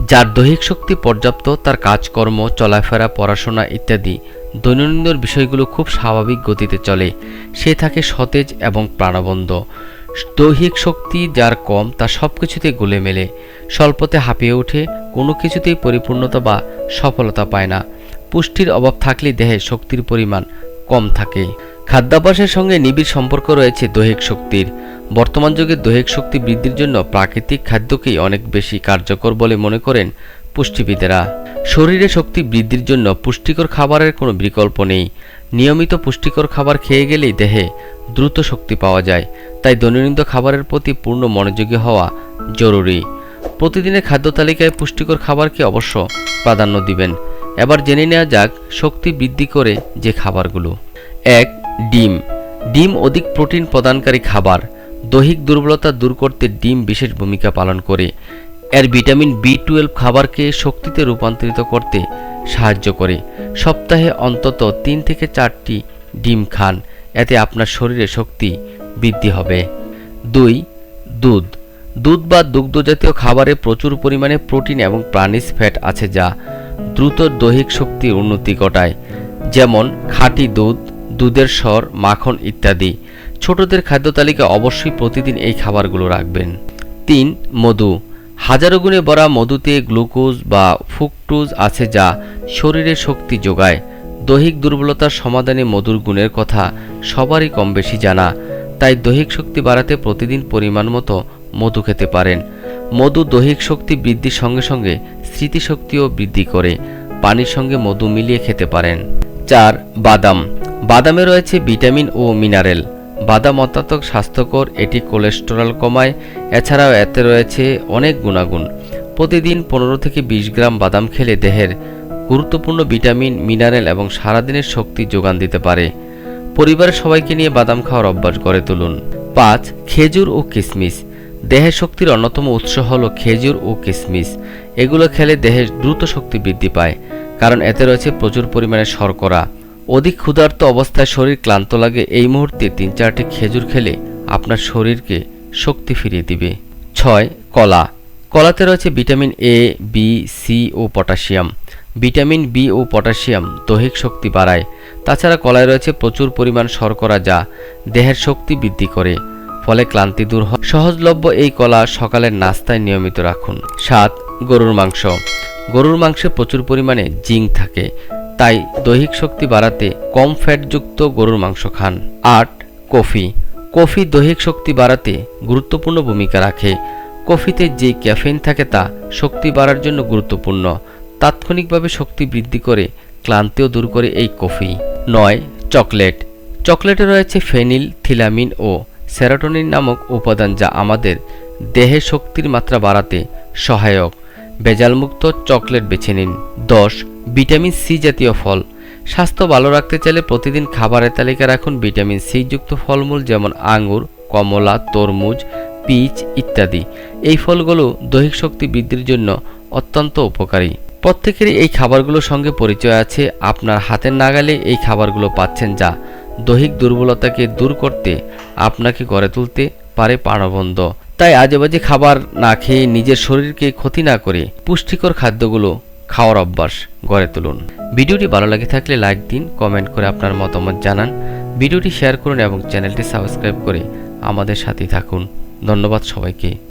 যার দৈহিক শক্তি পর্যাপ্ত, তার কাজকর্ম, চলাফেরা, পড়াশোনা ইত্যাদি দৈনন্দিন বিষয়গুলো খুব স্বাভাবিক গতিতে চলে। সে থাকে সতেজ এবং প্রাণবন্ত। দৈহিক শক্তি যার কম, তা সব কিছুতে গলে মেলে। স্বল্পতে হাঁপিয়ে ওঠে, কোনো কিছুতেই পরিপূর্ণতা বা সফলতা পায় না। পুষ্টির অভাব থাকলে দেহে শক্তির পরিমাণ কম থাকে। খাদ্যাভ্যাসের সঙ্গে নিবিড় সম্পর্ক রয়েছে দৈহিক শক্তির। বর্তমান যুগে দৈহিক শক্তি বৃদ্ধির জন্য প্রাকৃতিক খাদ্যকেই অনেক বেশি কার্যকর বলে মনে করেন পুষ্টিবিদেরা। শরীরে শক্তি বৃদ্ধির জন্য পুষ্টিকর খাবারের কোনো বিকল্প নেই। নিয়মিত পুষ্টিকর খাবার খেয়ে গেলেই দেহে দ্রুত শক্তি পাওয়া যায়, তাই দৈনন্দিন খাবারের প্রতি পূর্ণ মনোযোগী হওয়া জরুরি। প্রতিদিনের খাদ্য তালিকায় পুষ্টিকর খাবারকে অবশ্য প্রাধান্য দিবেন। এবার জেনে নেওয়া যাক শক্তি বৃদ্ধি করে যে খাবারগুলো। এক, ডিম। ডিম অধিক প্রোটিন প্রদানকারী খাবার। দৈহিক দুর্বলতা দূর করতে ডিম বিশেষ ভূমিকা পালন করে। এর ভিটামিন বি টুয়েলভ খাবারকে শক্তিতে রূপান্তরিত করতে সাহায্য করে। সপ্তাহে অন্তত তিন থেকে চারটি ডিম খান, এতে আপনার শরীরে শক্তি বৃদ্ধি হবে। দুই, দুধ। দুধ বা দুগ্ধজাতীয় খাবারে প্রচুর পরিমাণে প্রোটিন এবং প্রাণিজ ফ্যাট আছে যা দ্রুত দৈহিক শক্তির উন্নতি ঘটায়। যেমন, খাঁটি দুধ, দুধের স্বর, মাখন ইত্যাদি। ছোটদের খাদ্য তালিকা অবশ্যই প্রতিদিন এই খাবারগুলো রাখবেন। তিন, মধু। হাজারো গুণে ভরা মধুতে গ্লুকোজ বা ফুকটুজ আছে যা শরীরে শক্তি যোগায়। দৈহিক দুর্বলতার সমাধানে মধুর গুণের কথা সবারই কম বেশি জানা, তাই দৈহিক শক্তি বাড়াতে প্রতিদিন পরিমাণ মতো মধু খেতে পারেন। মধু দৈহিক শক্তি বৃদ্ধির সঙ্গে সঙ্গে স্মৃতিশক্তিও বৃদ্ধি করে, পানির সঙ্গে মধু মিলিয়ে খেতে পারেন। চার, বাদাম। বাদামে রয়েছে ভিটামিন ও মিনারেল। বাদাম অত্যন্ত স্বাস্থ্যকর, এটি কোলেস্টেরল কমায়, এছাড়াও এতে রয়েছে অনেক গুণাগুণ। প্রতিদিন পনেরো থেকে বিশ গ্রাম বাদাম খেলে দেহের গুরুত্বপূর্ণ ভিটামিন, মিনারেল এবং সারাদিনের শক্তি যোগান দিতে পারে। পরিবারের সবাইকে নিয়ে বাদাম খাওয়ার অভ্যাস গড়ে তুলুন। পাঁচ, খেজুর ও কিশমিশ দেহের শক্তির অন্যতম উৎস হল খেজুর ও কিশমিশ এগুলো খেলে দেহের দ্রুত শক্তি বৃদ্ধি পায়, কারণ এতে রয়েছে প্রচুর পরিমাণে শর্করা। অধিক ক্ষুধার্ত অবস্থায় শরীর ক্লান্ত লাগে, এই মুহূর্তে তিন চারটি খেজুর খেলে আপনার শরীরকে শক্তি ফিরিয়ে দিবে। ছয়, কলা। কলাতে রয়েছে ভিটামিন এ বি সি ও পটাশিয়াম। ভিটামিন বি ও পটাশিয়াম দৈহিক শক্তি বাড়ায়। তাছাড়া কলায় রয়েছে প্রচুর পরিমাণ শর্করা, যা দেহের শক্তি বৃদ্ধি করে, ফলে ক্লান্তি দূর হয়। সহজলভ্য এই কলা সকালের নাস্তায় নিয়মিত রাখুন। সাত, গরুর মাংস। গরুর মাংসে প্রচুর পরিমাণে জিঙ্ক থাকে। তাই দৈহিক শক্তি বাড়াতে কম ফ্যাটযুক্ত গরুর মাংস খান। আট, কফি। কফি দৈহিক শক্তি বাড়াতে গুরুত্বপূর্ণ ভূমিকা রাখে। কফিতে যে ক্যাফেইন থাকে তা শক্তি বাড়ার জন্য গুরুত্বপূর্ণ। তাৎক্ষণিকভাবে শক্তি বৃদ্ধি করে ক্লান্তিও দূর করে এই কফি। নয়, চকলেট। চকলেটে রয়েছে ফেনিল, থিলামিন ও সেরাটোনিন নামক উপাদান যা আমাদের দেহে শক্তির মাত্রা বাড়াতে সহায়ক। ভেজালমুক্ত চকলেট বেছে নিন। দশ ভিটামিন সি জাতীয় ফল। স্বাস্থ্য ভালো রাখতে চাইলে প্রতিদিন খাবারের তালিকা রাখুন ভিটামিন সি যুক্ত ফলমূল যেমন আঙুর কমলা, তরমুজ, পিচ ইত্যাদি। এই ফলগুলো দৈহিক শক্তি বৃদ্ধির জন্য অত্যন্ত উপকারী। প্রত্যেকেরই এই খাবারগুলোর সঙ্গে পরিচয় আছে। আপনার হাতের নাগালে এই খাবারগুলো পাচ্ছেন যা দৈহিক দুর্বলতাকে দূর করতে, আপনাকে গড়ে তুলতে পারে প্রাণবন্ধ তাই আজেবাজে খাবার না খেয়ে নিজের শরীরকে ক্ষতি না করে পুষ্টিকর খাদ্যগুলো খাওয়ার অভ্যাস গড়ে তুলুন। ভিডিওটি ভালো লাগে থাকলে লাইক দিন, কমেন্ট করে আপনার মতামত জানান। ভিডিওটি শেয়ার করুন এবং চ্যানেলটি সাবস্ক্রাইব করে আমাদের সাথে থাকুন। ধন্যবাদ সবাইকে।